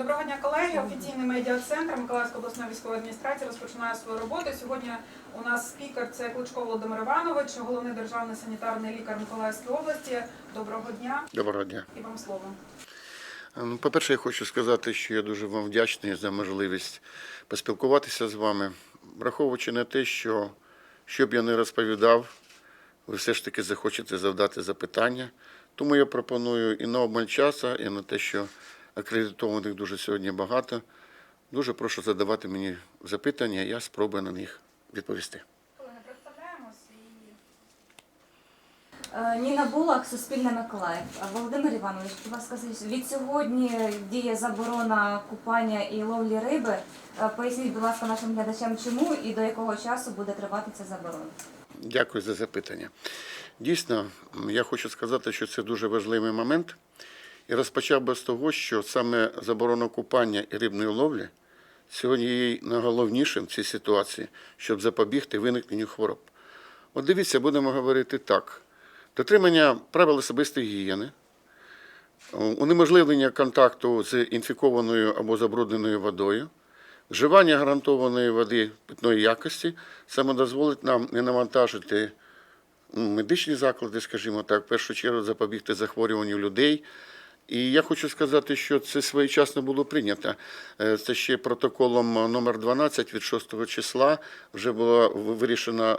Доброго дня, колеги. Офіційний медіа-центр Миколаївської обласної військової адміністрації розпочинає свою роботу. Сьогодні у нас спікер це Кличко Володимир Іванович, головний державний санітарний лікар Миколаївської області. Доброго дня Доброго дня. і вам слово. Ну, По-перше, я хочу сказати, що я дуже вам вдячний за можливість поспілкуватися з вами, враховуючи на те, що що б я не розповідав, ви все ж таки захочете завдати запитання. Тому я пропоную і на обмаль часу, і на те, що акредитованих дуже сьогодні багато. Дуже прошу задавати мені запитання, я спробую на них відповісти. Е, Ніна Булак, Суспільне Миколаїв. Е, Володимир Іванович, будь ласка, скажіть, від сьогодні діє заборона купання і ловлі риби. Е, Поясніть, будь ласка, нашим глядачам, чому і до якого часу буде тривати ця заборона. Дякую за запитання. Дійсно, я хочу сказати, що це дуже важливий момент. І розпочав би з того, що саме заборона купання і рибної ловлі сьогодні є найголовнішим в цій ситуації, щоб запобігти виникненню хвороб. От дивіться, будемо говорити так: дотримання правил особистої гігієни, унеможливлення контакту з інфікованою або забрудненою водою, вживання гарантованої води питної якості саме дозволить нам не навантажити ну, медичні заклади, скажімо так, в першу чергу запобігти захворюванню людей. І я хочу сказати, що це своєчасно було прийнято. Е, Це ще протоколом номер 12 від 6 числа вже було вирішено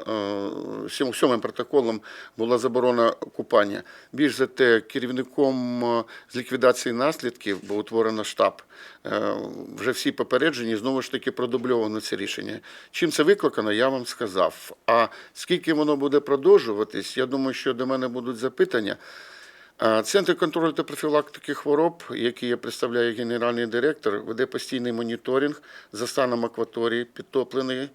е, сьомим протоколом була заборона купання. Більш за те, керівником е, з ліквідації наслідків був утворено штаб. Вже всі попереджені, знову ж таки продубльовано це рішення. Чим це викликано, я вам сказав. А скільки воно буде продовжуватись, я думаю, що до мене будуть запитання. Центр контролю та профілактики хвороб, який я представляю генеральний директор, веде постійний моніторинг за станом акваторії підтопленої,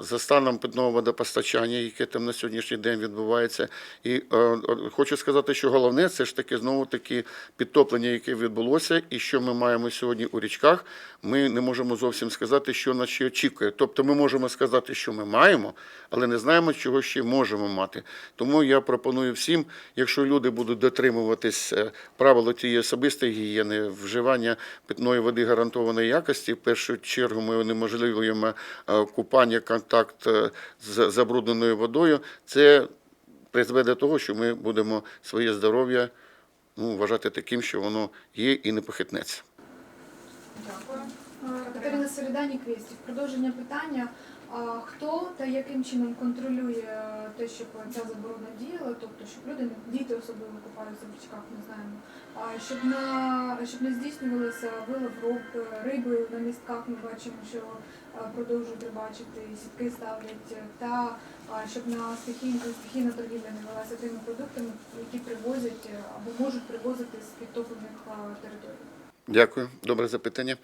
за станом питного водопостачання, яке там на сьогоднішній день відбувається. І е, хочу сказати, що головне це ж таки знову таки підтоплення, яке відбулося, і що ми маємо сьогодні у річках. Ми не можемо зовсім сказати, що нас ще очікує. Тобто ми можемо сказати, що ми маємо, але не знаємо, чого ще можемо мати. Тому я пропоную всім, якщо люди будуть дотримуватись е, правил тієї особистої гігієни, вживання питної води гарантованої якості, в першу чергу ми унеможливлюємо е, купання, контакт е, з забрудненою водою. Це призведе до того, що ми будемо своє здоров'я ну, вважати таким, що воно є і не похитнеться. дякую. Е, Катерина Середані Квістів. Продовження питання. А Хто та яким чином контролює те, щоб ця заборона діяла, тобто щоб люди, не- діти особливо купаються в річках, ми знаємо, а щоб на щоб не здійснювалося вилов роб риби на містках, ми бачимо, що е, продовжують рибачити, сітки ставлять, е, та щоб на стихійну стихійна торгівля не велася тими продуктами, які привозять е, або можуть привозити з підтоплених територій. Дякую, добре запитання.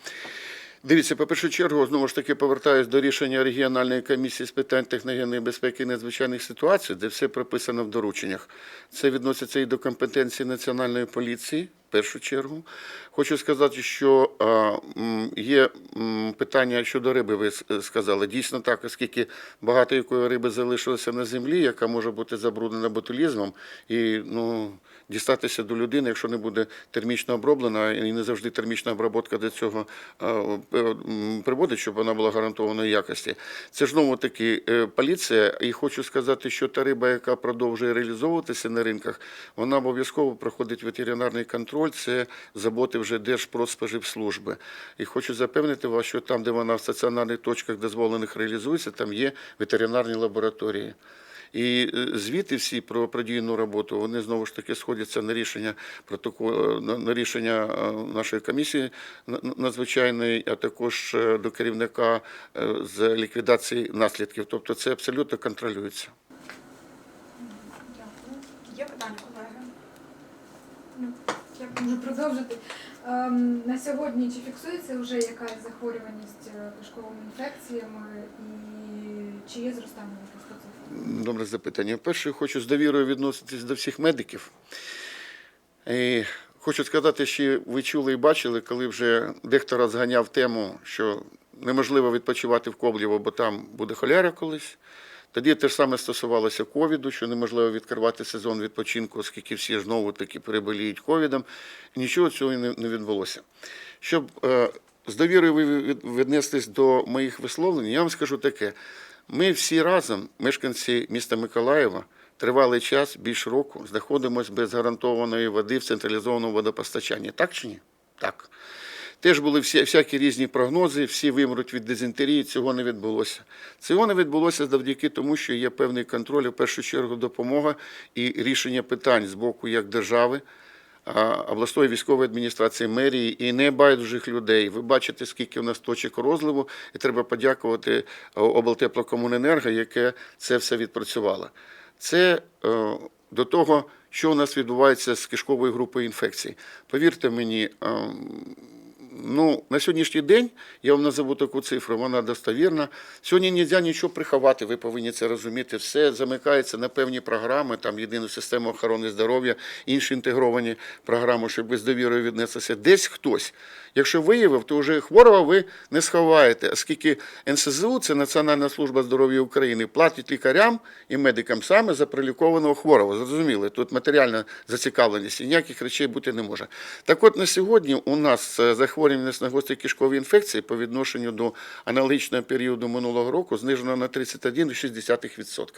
Дивіться, по першу чергу, знову ж таки повертаюсь до рішення регіональної комісії з питань техногенної безпеки і надзвичайних ситуацій, де все прописано в дорученнях. Це відноситься і до компетенції національної поліції. Першу чергу хочу сказати, що є питання щодо риби. Ви сказали дійсно так, оскільки багато якої риби залишилося на землі, яка може бути забруднена ботулізмом, і ну дістатися до людини, якщо не буде термічно оброблена, і не завжди термічна обробка до цього е, е, приводить, щоб вона була гарантованої якості. Це ж знову таки е, поліція, і хочу сказати, що та риба, яка продовжує реалізовуватися на ринках, вона обов'язково проходить ветеринарний контроль. Це заботи вже Держпродспоживслужби. І хочу запевнити вас, що там, де вона в стаціонарних точках дозволених реалізується, там є ветеринарні лабораторії. І е, звіти всі про продійну роботу вони знову ж таки сходяться на рішення протоколу на, на рішення е, нашої комісії на- на- надзвичайної, а також е, до керівника е, з ліквідації наслідків. Тобто це абсолютно контролюється. Дякую. Є питання, колеги? Можу продовжити. Ем, на сьогодні чи фіксується вже якась захворюваність е, кишковими інфекціями і чи є зростання якесь? Добре запитання. Перше, хочу з довірою відноситись до всіх медиків. І хочу сказати, що ви чули і бачили, коли вже дехто розганяв тему, що неможливо відпочивати в Коблєво, бо там буде холяра колись. Тоді те ж саме стосувалося ковіду, що неможливо відкривати сезон відпочинку, оскільки всі знову таки переболіють ковідом. Нічого цього не відбулося. Щоб е, з довірою ви від- віднеслись до моїх висловлень, я вам скажу таке: ми всі разом, мешканці міста Миколаєва, тривалий час, більш року, знаходимося без гарантованої води в централізованому водопостачанні. Так чи ні? Так. Теж були всі, всякі різні прогнози, всі вимруть від дизентерії, цього не відбулося. Цього не відбулося завдяки тому, що є певний контроль, в першу чергу допомога і рішення питань з боку як держави, обласної військової адміністрації, мерії і небайдужих людей. Ви бачите, скільки у нас точок розливу, і треба подякувати е, облтеплокомуненерго, яке це все відпрацювало. Це е, до того, що у нас відбувається з кишковою групою інфекцій. Повірте мені, ем, Ну, на сьогоднішній день я вам назову таку цифру, вона достовірна. Сьогодні не можна нічого приховати, ви повинні це розуміти. Все замикається на певні програми, там єдину систему охорони здоров'я, інші інтегровані програми, щоб ви з довірою віднеслися. Десь хтось. Якщо виявив, то вже хворого ви не сховаєте, оскільки НСЗУ, це Національна служба здоров'я України, платить лікарям і медикам саме за прилікованого хворого. Зрозуміли, тут матеріальна зацікавленість і ніяких речей бути не може. Так от на сьогодні у нас е, захворюваність на гострі кишкові інфекції по відношенню до аналогічного періоду минулого року знижено на 31,6%.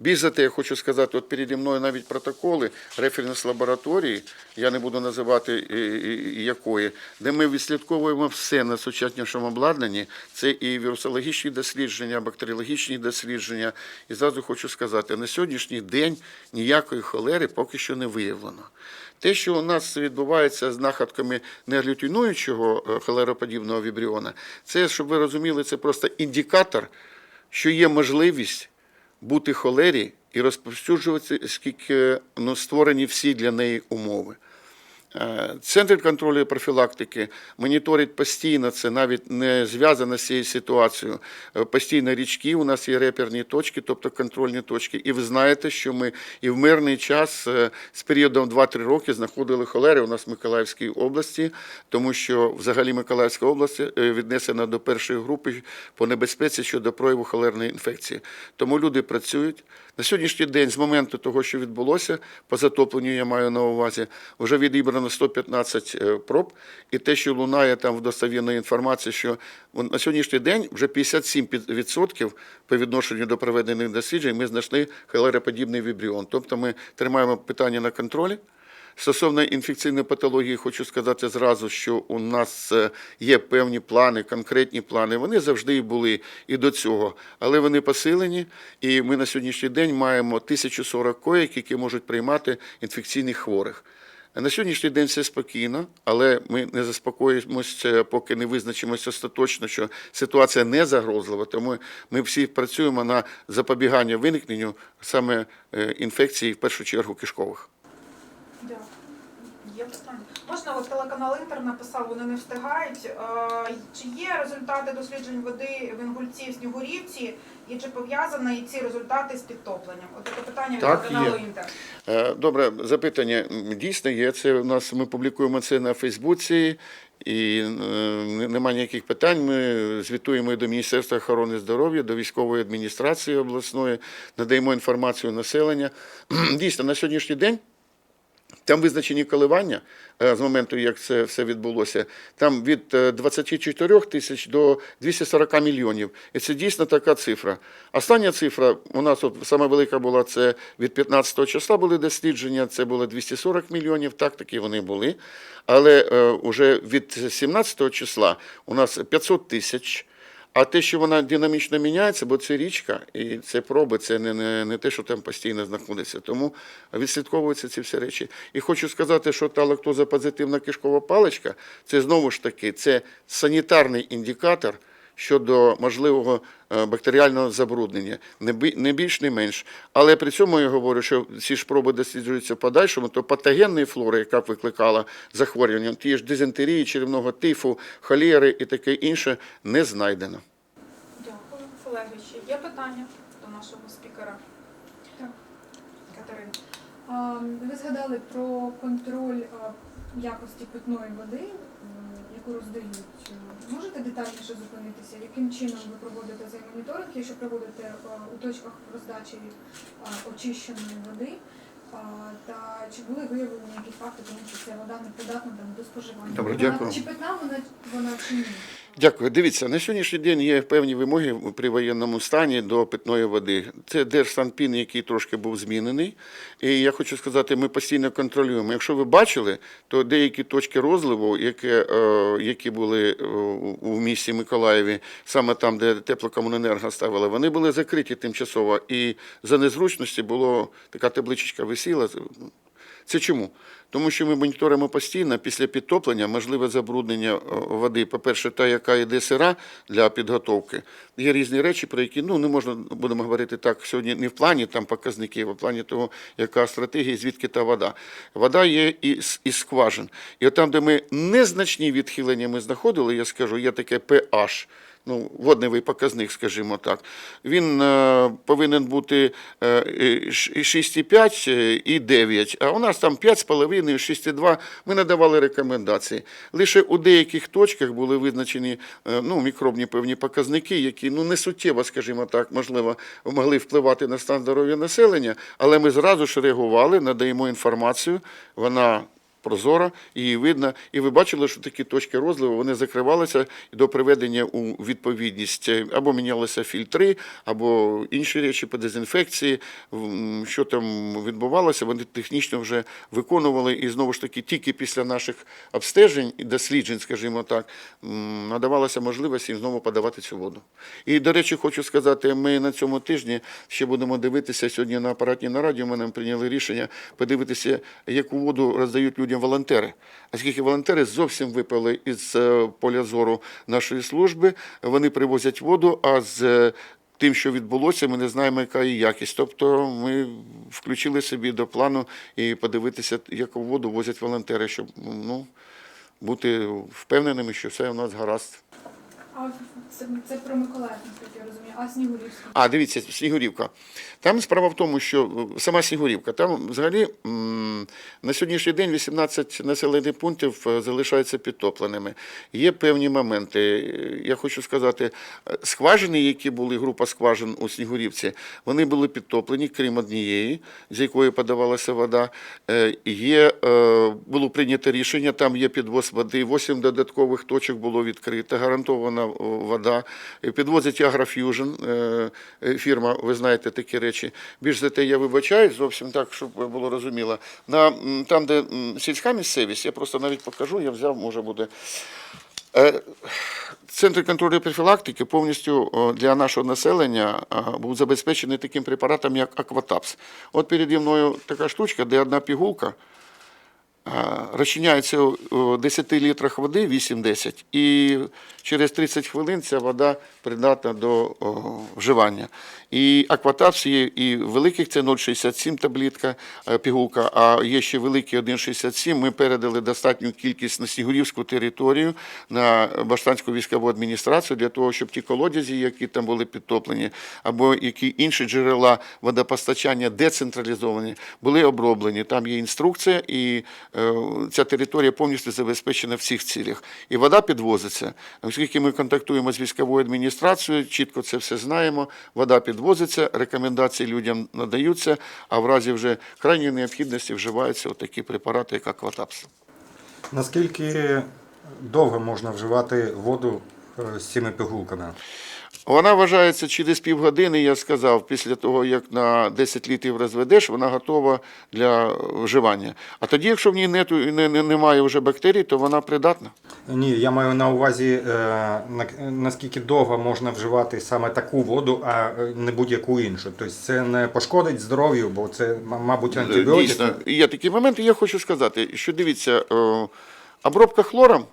Більш за те, я хочу сказати, от переді мною навіть протоколи референс лабораторії, я не буду називати е, е, якої, де ми відслідковуємо все на сучаснішому обладнанні. Це і вірусологічні дослідження, бактеріологічні дослідження. І зразу хочу сказати, на сьогоднішній день ніякої холери поки що не виявлено. Те, що у нас відбувається з находками неглютинуючого е, холероподібного вібріона, це, щоб ви розуміли, це просто індикатор, що є можливість бути холері і розповсюджуватися, скільки ну, створені всі для неї умови. Е, Центр контролю і профілактики моніторить постійно це, навіть не зв'язано з цією ситуацією. Е, Постійно річки, у нас є реперні точки, тобто контрольні точки. І ви знаєте, що ми і в мирний час е, з періодом 2-3 роки знаходили холери у нас в Миколаївській області, тому що взагалі Миколаївська область віднесена до першої групи по небезпеці щодо прояву холерної інфекції. Тому люди працюють. На сьогоднішній день, з моменту того, що відбулося, по затопленню я маю на увазі, вже відібрано 115 е, проб, і те, що лунає там в достовірної інформації, що на сьогоднішній день вже 57% по відношенню до проведених досліджень ми знайшли холероподібний вібріон. Тобто ми тримаємо питання на контролі. Стосовно інфекційної патології, хочу сказати зразу, що у нас е, є певні плани, конкретні плани. Вони завжди і були і до цього, але вони посилені. І ми на сьогоднішній день маємо 1040 коїк, які можуть приймати інфекційних хворих. На сьогоднішній день все спокійно, але ми не заспокоїмося, поки не визначимося остаточно, що ситуація не загрозлива. Тому ми всі працюємо на запобігання виникненню саме інфекції інфекцій, в першу чергу кишкових. Дякую. Можна, от телеканал Інтер написав, вони не встигають. Е, Чи є результати досліджень води в Інгульці в Снігурівці, і чи пов'язані ці результати з підтопленням? От таке питання від Так, телеканалу є. Інтер. Е, Добре, запитання дійсно є. Це у нас ми публікуємо це на Фейсбуці. І е, немає ніяких питань. Ми звітуємо і до Міністерства охорони здоров'я, до військової адміністрації обласної, надаємо інформацію населення. Дійсно, на сьогоднішній день там визначені коливання е, з моменту, як це все відбулося. Там від е, 24 тисяч до 240 мільйонів. І це дійсно така цифра. Остання цифра у нас от саме велика була це від 15 числа були дослідження. Це було 240 мільйонів. Так, такі вони були. Але е, уже від 17 числа у нас 500 тисяч. А те, що вона динамічно міняється, бо це річка і це проби, це не, не, не те, що там постійно знаходиться. Тому відслідковуються ці всі речі. І хочу сказати, що та лактозопозитивна кишкова паличка це знову ж таки це санітарний індикатор щодо можливого е, бактеріального забруднення, не бі- не більш, не менш. Але при цьому я говорю, що ці ж проби досліджуються в подальшому, то патогенної флори, яка б викликала захворювання, ті ж дизентерії, черевного тифу, холери і таке інше, не знайдено. Дякую. Колеги, ще є питання до нашого спікера? Так. Катерина. Ви згадали про контроль якості питної води, яку роздають можете детальніше зупинитися, яким чином ви проводите цей моніторинг, якщо проводите е, у точках роздачі е, очищеної води? е, Та чи були виявлені якісь факти, тому що ця вода непридатна до споживання? Добре, дякую. Чи питна вона вона чи ні? Дякую. Дивіться, на сьогоднішній день є певні вимоги при воєнному стані до питної води. Це Держсанпін, який трошки був змінений. І я хочу сказати, ми постійно контролюємо. Якщо ви бачили, то деякі точки розливу, які, е, які були е, у місті Миколаєві, саме там, де теплокомуненерго ставили, вони були закриті тимчасово. І за незручності було така табличечка висіла. Це чому? Тому що ми моніторимо постійно після підтоплення можливе забруднення е, води. По-перше, та, яка йде сира для підготовки. Є різні речі, про які ну не можна будемо говорити так сьогодні не в плані там показників, а в плані того, яка стратегія, звідки та вода. Вода є із, із скважин. І от там, де ми незначні відхилення ми знаходили, я скажу, є таке pH, ну, водневий показник, скажімо так, він е, повинен бути е, е, ш- і 6,5 е, і 9, а у нас там 5,5, 6,2. Ми надавали рекомендації. Лише у деяких точках були визначені е, ну, мікробні певні показники, які ну, не суттєво, скажімо так, можливо, могли впливати на стан здоров'я населення, але ми зразу ж реагували, надаємо інформацію, вона прозора, її видно. І ви бачили, що такі точки розливу вони закривалися до приведення у відповідність або мінялися фільтри, або інші речі по дезінфекції. Що там відбувалося, вони технічно вже виконували. І знову ж таки, тільки після наших обстежень і досліджень, скажімо так, надавалася можливість їм знову подавати цю воду. І, до речі, хочу сказати, ми на цьому тижні ще будемо дивитися сьогодні на апаратній нараді. Ми нам прийняли рішення подивитися, яку воду роздають людям волонтери. Оскільки волонтери зовсім випали із е, поля зору нашої служби, вони привозять воду, а з е, тим, що відбулося, ми не знаємо, яка її якість. Тобто ми включили собі до плану і подивитися, яку воду возять волонтери, щоб ну, бути впевненими, що все у нас гаразд. Це, про Миколаїв, наскільки я розумію, а Снігурівська? А, дивіться, Снігурівка. Там справа в тому, що е, сама Снігурівка, там взагалі на сьогоднішній день 18 населених пунктів е, залишаються підтопленими. Є певні моменти. Е, Я хочу сказати, скважини, які були, група скважин у Снігурівці, вони були підтоплені, крім однієї, з якої подавалася вода. Є, було прийнято рішення, там є підвоз води, 8 додаткових точок було відкрито, гарантована о, вода. Підвозить Агроф'южн, е, е, фірма, ви знаєте такі речі. Більш за те, я вибачаюсь, зовсім так, щоб було розуміло. На, там, де сільська місцевість, я просто навіть покажу, я взяв, може буде. Е, Центр контролю профілактики повністю для нашого населення був забезпечений таким препаратом, як Акватапс. От переді мною така штучка, де одна пігулка розчиняється у 10 літрах води, 8-10, і через 30 хвилин ця вода придатна до вживання. І акватапс є і великих, це 0,67 таблітка, е, пігулка, а є ще великий 1,67. Ми передали достатню кількість на Снігурівську територію, на Баштанську військову адміністрацію, для того, щоб ті колодязі, які там були підтоплені, або які інші джерела водопостачання децентралізовані, були оброблені. Там є інструкція, і е, ця територія повністю забезпечена в всіх цілях. І вода підвозиться. Оскільки ми контактуємо з військовою адміністрацією, чітко це все знаємо. Вода підвозиться, рекомендації людям надаються, а в разі вже крайньої необхідності вживаються такі препарати, як Акватапс. Наскільки довго можна вживати воду е, з цими пігулками? Вона вважається через півгодини, я сказав, після того, як на 10 літрів розведеш, вона готова для вживання. А тоді, якщо в ній нету, не, не, немає вже бактерій, то вона придатна. Ні, я маю на увазі, е, на- наскільки довго можна вживати саме таку воду, а е, не будь-яку іншу. Тобто це не пошкодить здоров'ю, бо це, мабуть, антибіотик. Дійсно, є такі моменти. Я хочу сказати, що дивіться, е, обробка хлором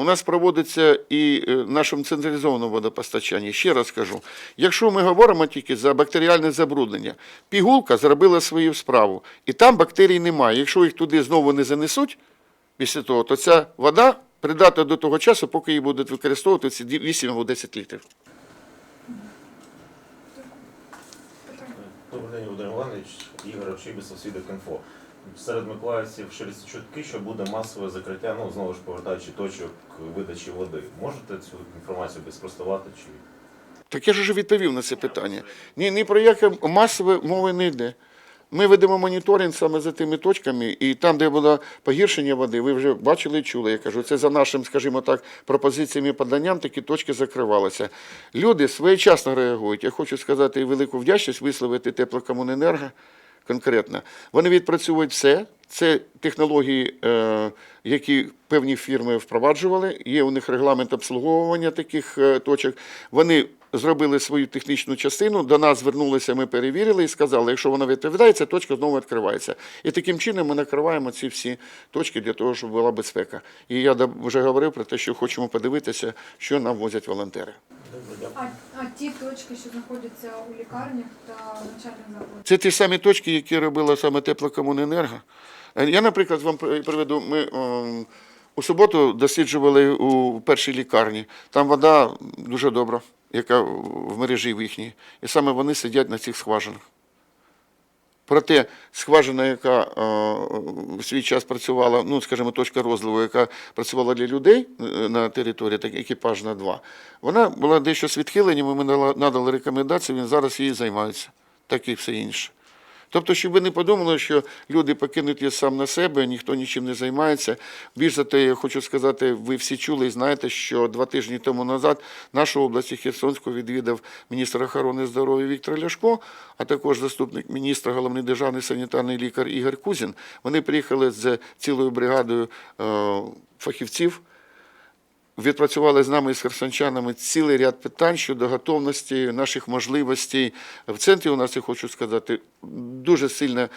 у нас проводиться і е, в нашому централізованому водопостачанні. Ще раз кажу, якщо ми говоримо тільки за бактеріальне забруднення, пігулка зробила свою справу, і там бактерій немає. Якщо їх туди знову не занесуть після того, то ця вода придатна до того часу, поки її будуть використовувати ці 8 або 10 літрів. Добрий день, Володимир Іванович, Ігор Чибісов, свідок інфо. Серед миколаївців ширяться чутки, що буде масове закриття, ну знову ж повертаючи точок видачі води. Можете цю інформацію спростувати чи Так я ж уже відповів на це питання. Ні, ні про яке масове мови не йде. Ми ведемо моніторинг саме за тими точками, і там, де було погіршення води, ви вже бачили і чули. Я кажу, це за нашим, скажімо так, пропозиціями і поданням такі точки закривалися. Люди своєчасно реагують. Я хочу сказати і велику вдячність висловити теплокомуненерго конкретно. Вони відпрацьовують все. Це технології, е, які певні фірми впроваджували. Є у них регламент обслуговування таких е, точок. Вони зробили свою технічну частину, до нас звернулися, ми перевірили і сказали, якщо вона відповідає, ця точка знову відкривається. І таким чином ми накриваємо ці всі точки для того, щоб була безпека. І я вже говорив про те, що хочемо подивитися, що нам возять волонтери. А, а ті точки, що знаходяться у лікарнях та навчальних закладах? Це ті самі точки, які робила саме теплокомуненерго. Е, Я, наприклад, вам приведу. Ми ем, у суботу досліджували у першій лікарні. Там вода дуже добра, яка в мережі в їхній. І саме вони сидять на цих скважинах. Проте скважина, яка е, в свій час працювала, ну, скажімо, точка розливу, яка працювала для людей е, на території, так екіпажна два, вона була дещо з відхиленням. ми надали рекомендації, він зараз її займається, так і все інше. Тобто, щоб ви не подумали, що люди покинуті сам на себе, ніхто нічим не займається. Більш за те, я хочу сказати, ви всі чули і знаєте, що два тижні тому назад нашу область Херсонську відвідав міністр охорони здоров'я Віктор Ляшко, а також заступник міністра, головний державний санітарний лікар Ігор Кузін. Вони приїхали з цілою бригадою е, фахівців відпрацювали з нами і з херсончанами цілий ряд питань щодо готовності наших можливостей. В центрі у нас, я хочу сказати, дуже сильно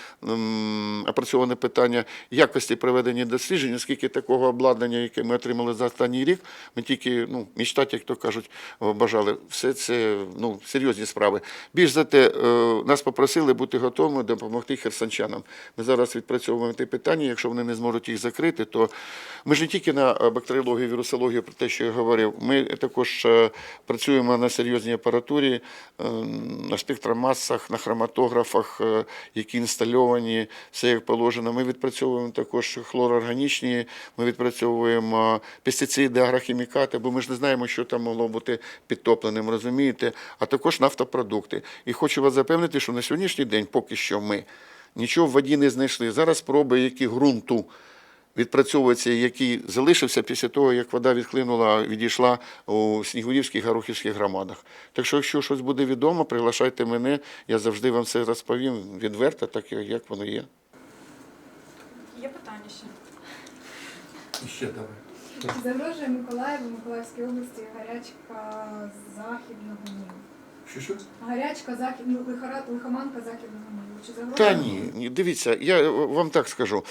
опрацьоване питання якості проведення досліджень, оскільки такого обладнання, яке ми отримали за останній рік, ми тільки ну, мічтати, як то кажуть, бажали. Все це ну, серйозні справи. Більш за те, е, нас попросили бути готовими допомогти херсончанам. Ми зараз відпрацьовуємо ті питання. Якщо вони не зможуть їх закрити, то ми ж не тільки на бактеріологію, вірусологію, те, що я говорив. Ми також е, працюємо на серйозній апаратурі, е, на спектромасах, на хроматографах, е, які інстальовані, все як положено. Ми відпрацьовуємо також хлороорганічні, ми відпрацьовуємо пестициди, агрохімікати, бо ми ж не знаємо, що там могло бути підтопленим, розумієте, а також нафтопродукти. І хочу вас запевнити, що на сьогоднішній день поки що ми нічого в воді не знайшли. Зараз спроби, які ґрунту відпрацьовується, який залишився після того, як вода відхлинула, відійшла у Снігурівських Гарухівських громадах. Так що, якщо щось буде відомо, приглашайте мене, я завжди вам все розповім відверто, так як воно є. Є питання ще? Ще давай. Загрожує Миколаєву, Миколаївській області гарячка західного ниву. Що що? Гарячка західного лихоманка західного ниву. Чи загрожує? Та ні, ні, дивіться, я вам так скажу.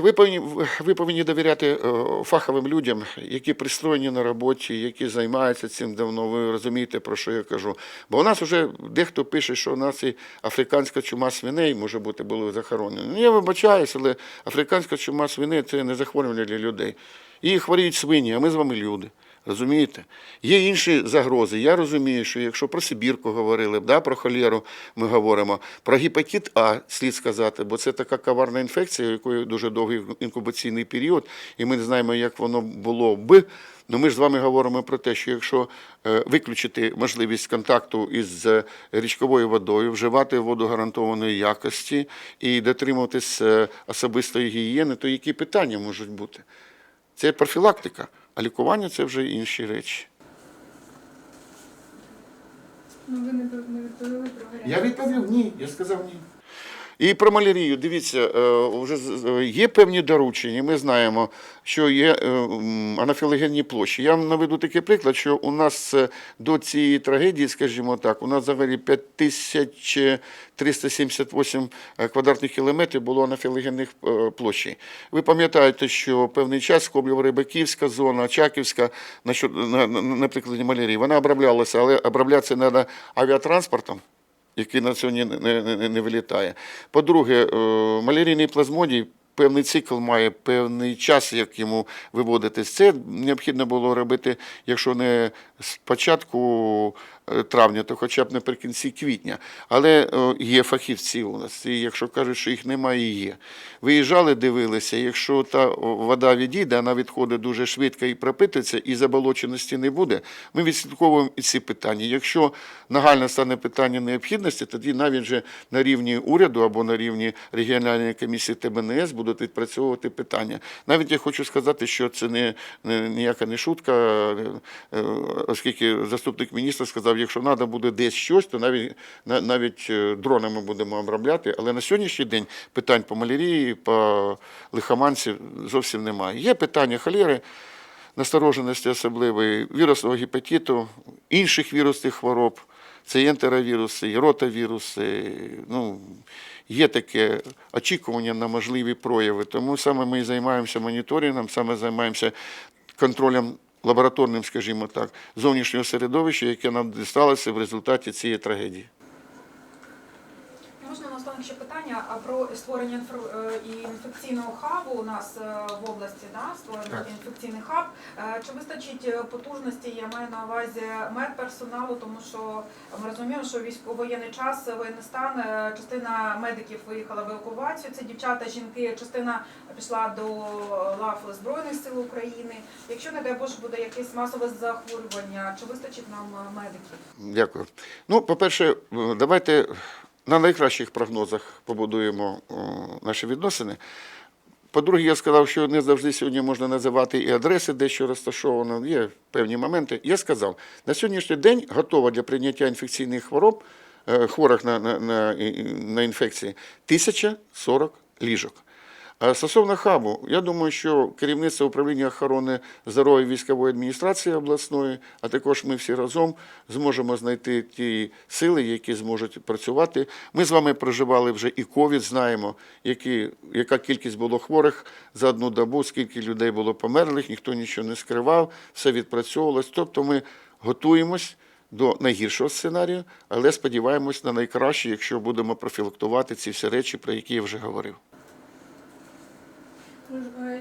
Ви повинні, ви повинні довіряти е, фаховим людям, які пристроєні на роботі, які займаються цим давно. Ви розумієте, про що я кажу. Бо у нас вже дехто пише, що у нас і африканська чума свиней може бути були захоронені. Ну, я вибачаюсь, але африканська чума свиней це не захворювання для людей. Її хворіють свині, а ми з вами люди. Розумієте? Є інші загрози. Я розумію, що якщо про Сибірку говорили, да, про холеру ми говоримо, про гепатит А слід сказати, бо це така коварна інфекція, у якої дуже довгий інкубаційний період, і ми не знаємо, як воно було би. Ну ми ж з вами говоримо про те, що якщо е, виключити можливість контакту із е, річковою водою, вживати воду гарантованої якості і дотримуватись е, особистої гігієни, то які питання можуть бути? Це профілактика, а лікування це вже інші речі. Ну ви не, не відповіли про гарячку. Я відповів ні, я сказав ні. І про малярію, дивіться, е, вже є певні доручення. Ми знаємо, що є е, анафілогенні площі. Я вам наведу такий приклад, що у нас е, до цієї трагедії, скажімо так, у нас взагалі 5378 е, квадратних кілометрів було анафілогенних площей. Ви пам'ятаєте, що певний час Коблєво-Рибаківська зона, Чаківська, на, на, на прикладі малярії, вона оброблялася, але оброблятися треба авіатранспортом який на сьогодні не, не, не, вилітає. По-друге, е, малярійний плазмодій певний цикл має певний час, як йому виводитись. Це необхідно було робити, якщо не з початку е, травня, то хоча б наприкінці квітня. Але е, є фахівці у нас, і якщо кажуть, що їх немає, є. Виїжджали, дивилися, якщо та вода відійде, вона відходить дуже швидко і пропитується, і заболоченості не буде, ми відслідковуємо і ці питання. Якщо нагально стане питання необхідності, тоді навіть вже на рівні уряду або на рівні регіональної комісії ТБНС будуть відпрацьовувати питання. Навіть я хочу сказати, що це не, ніяка не шутка, е, е, оскільки заступник міністра сказав, якщо треба буде десь щось, то навіть навіть е, дронами будемо обробляти. Але на сьогоднішній день питань по малярії, по лихоманці зовсім немає. Є питання холери, настороженості особливої, вірусного гепатиту, інших вірусних хвороб. Це і ентеровіруси, і ротавіруси. Ну, є таке очікування на можливі прояви. Тому саме ми і займаємося моніторингом, саме займаємося контролем лабораторним, скажімо так, зовнішнього середовища, яке нам дісталося в результаті цієї трагедії. Питання а про створення е, інфекційного хабу у нас е, в області, да? створений Так. інфекційний хаб. Е, Чи вистачить потужності, я маю на увазі медперсоналу, тому що ми розуміємо, що військовоєнний час, воєнний стан, частина медиків виїхала в евакуацію, це дівчата, жінки, частина пішла до лав Збройних сил України. Якщо, не дай Боже, буде якесь масове захворювання, чи вистачить нам медиків? Дякую. Ну, по-перше, е, давайте на найкращих прогнозах побудуємо е, наші відносини. По-друге, я сказав, що не завжди сьогодні можна називати і адреси, де що розташовано. Є певні моменти. Я сказав, на сьогоднішній день готова для прийняття інфекційних хвороб, е, хворих на, на, на, на інфекції, 1040 ліжок. Стосовно хабу, я думаю, що керівництво управління охорони здоров'я військової адміністрації обласної, а також ми всі разом зможемо знайти ті сили, які зможуть працювати. Ми з вами проживали вже і ковід, знаємо, які, яка кількість було хворих за одну добу, скільки людей було померлих, ніхто нічого не скривав, все відпрацьовувалось. Тобто ми готуємось до найгіршого сценарію, але сподіваємось на найкраще, якщо будемо профілактувати ці всі речі, про які я вже говорив.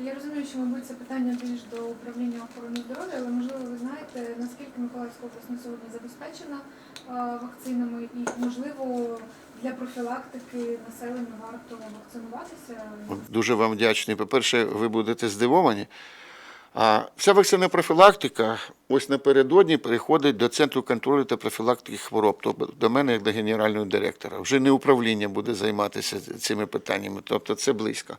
Я розумію, що, мабуть, це питання більш до управління охорони здоров'я, але можливо ви знаєте, наскільки Миколаївська область на сьогодні забезпечена вакцинами і можливо для профілактики населення варто вакцинуватися. Дуже вам вдячний. По-перше, ви будете здивовані. А вся вакцина профілактика ось напередодні переходить до Центру контролю та профілактики хвороб, тобто до мене як до генерального директора. Вже не управління буде займатися цими питаннями, тобто це близько.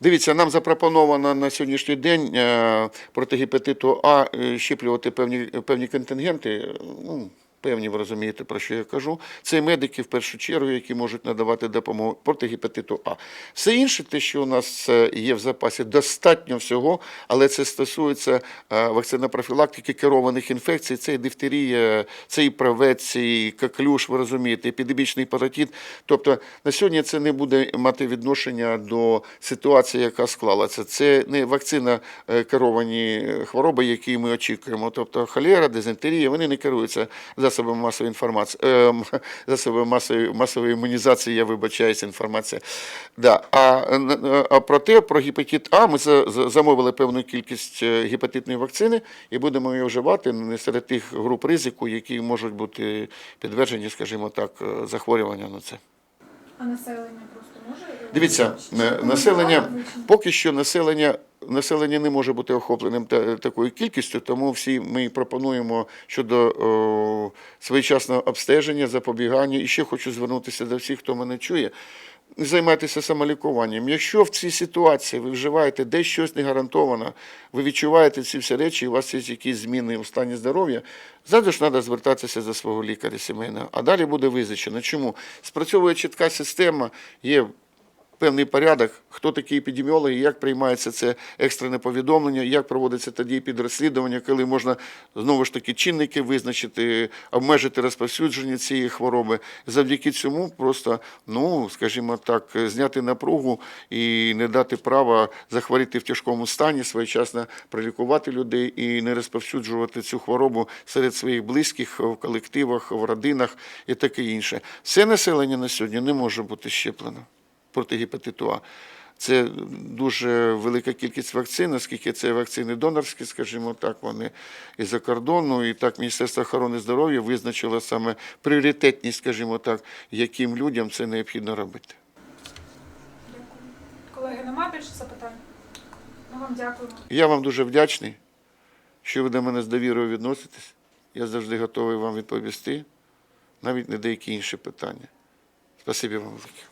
Дивіться, нам запропоновано на сьогоднішній день е, проти гепатиту А е, щеплювати певні, певні контингенти. Ну, Певні, ви розумієте, про що я кажу. Це медики в першу чергу, які можуть надавати допомогу проти гепатиту А. Все інше, те, що у нас е, є в запасі, достатньо всього, але це стосується е, вакцинопрофілактики керованих інфекцій. Це і дифтерія, це і правець, і коклюш, ви розумієте, епідемічний паротит. Тобто на сьогодні це не буде мати відношення до ситуації, яка склалася. Це не вакцина е, керовані хвороби, які ми очікуємо. Тобто холера, дизентерія, вони не керуються засобами масової інформації, е, м, засобами масової, масової імунізації, я вибачаюся, інформація. Да. А, а про те, про гепатит А, ми за- за- замовили певну кількість е, гепатитної вакцини і будемо її вживати не серед тих груп ризику, які можуть бути підтверджені, скажімо так, е, захворювання на це. А населення просто може Дивіться, е, населення поки що населення. Населення не може бути охопленим та- такою кількістю, тому всі ми пропонуємо щодо о, своєчасного обстеження, запобігання. І ще хочу звернутися до всіх, хто мене чує. Займайтеся самолікуванням. Якщо в цій ситуації ви вживаєте десь щось не гарантовано, ви відчуваєте ці всі речі, у вас є якісь зміни у стані здоров'я, завжди ж треба звертатися до свого лікаря сімейного. А далі буде визначено. Чому? Спрацьовує чітка система, є певний порядок, хто такі епідеміологи, як приймається це екстрене повідомлення, як проводиться тоді підрозслідування, коли можна знову ж таки чинники визначити, обмежити розповсюдження цієї хвороби. Завдяки цьому просто, ну скажімо так, зняти напругу і не дати права захворіти в тяжкому стані, своєчасно прилікувати людей і не розповсюджувати цю хворобу серед своїх близьких в колективах, в родинах і таке інше. Все населення на сьогодні не може бути щеплено проти гепатиту А. Це дуже велика кількість вакцин, оскільки це вакцини донорські, скажімо так, вони із-за кордону. І так Міністерство охорони здоров'я визначило саме пріоритетність, скажімо так, яким людям це необхідно робити. Дякую. Колеги, нема більше запитань? Ми вам дякуємо. Я вам дуже вдячний, що ви до мене з довірою відноситесь. Я завжди готовий вам відповісти, навіть на деякі інші питання. Спасибі вам велике.